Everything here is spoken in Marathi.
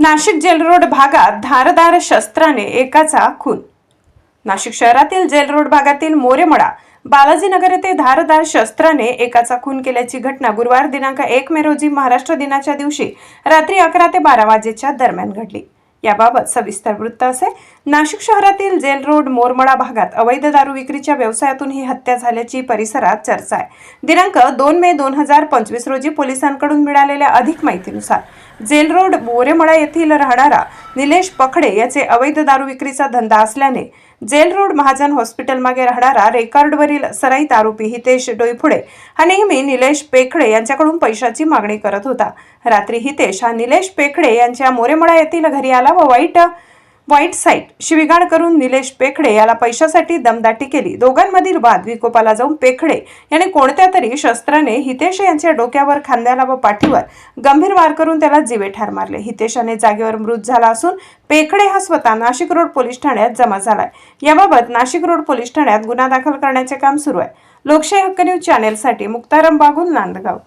नाशिक जेल रोड भागात धारदार शस्त्राने एकाचा खून. नाशिक शहरातील जेल रोड भागातील मोरेमडा बालाजीनगर येथे धारदार शस्त्राने एकाचा खून केल्याची घटना गुरुवार दिनांक एक मे रोजी महाराष्ट्र दिनाच्या दिवशी रात्री अकरा ते बारा वाजेच्या दरम्यान घडली. याबाबत सविस्तर वृत्त असे नाशिक शहरातील जेल रोड मोरमडा भागात अवैध दारू विक्रीच्या व्यवसायातून ही हत्या झाल्याची परिसरात चर्चा आहे. दिनांक दोन मे दोन हजार पंचवीस रोजी पोलिसांकडून मिळालेल्या अधिक माहितीनुसार जेल रोड मोरेमळा येथील राहणारा निलेश पखडे याचे अवैध दारू विक्रीचा धंदा असल्याने जेल रोड महाजन हॉस्पिटल मागे राहणारा रेकॉर्डवरील सराईत आरोपी हितेश डोईफुडे हा नेहमी निलेश पेखडे यांच्याकडून पैशाची मागणी करत होता. रात्री हितेश हा निलेश पेखडे यांच्या मोरेमळा येथील घरी आला व वाईट वाईट साईट. शिविगाळ करून निलेश पेखडे याला पैशासाठी दमदाटी केली. दोघांमधील वाद विकोपाला जाऊन पेखडे याने कोणत्या तरी शस्त्राने हितेश यांच्या डोक्यावर खांद्याला व पाठीवर गंभीर वार करून त्याला जीवे ठार मारले. हितेशाने जागेवर मृत झाला असून पेखडे हा स्वतः नाशिक रोड पोलीस ठाण्यात जमा झालाय. याबाबत नाशिक रोड पोलीस ठाण्यात गुन्हा दाखल करण्याचे काम सुरू आहे. लोकशाही हक्क न्यूज चॅनेलसाठी मुक्ताराम बागुल नांदगाव.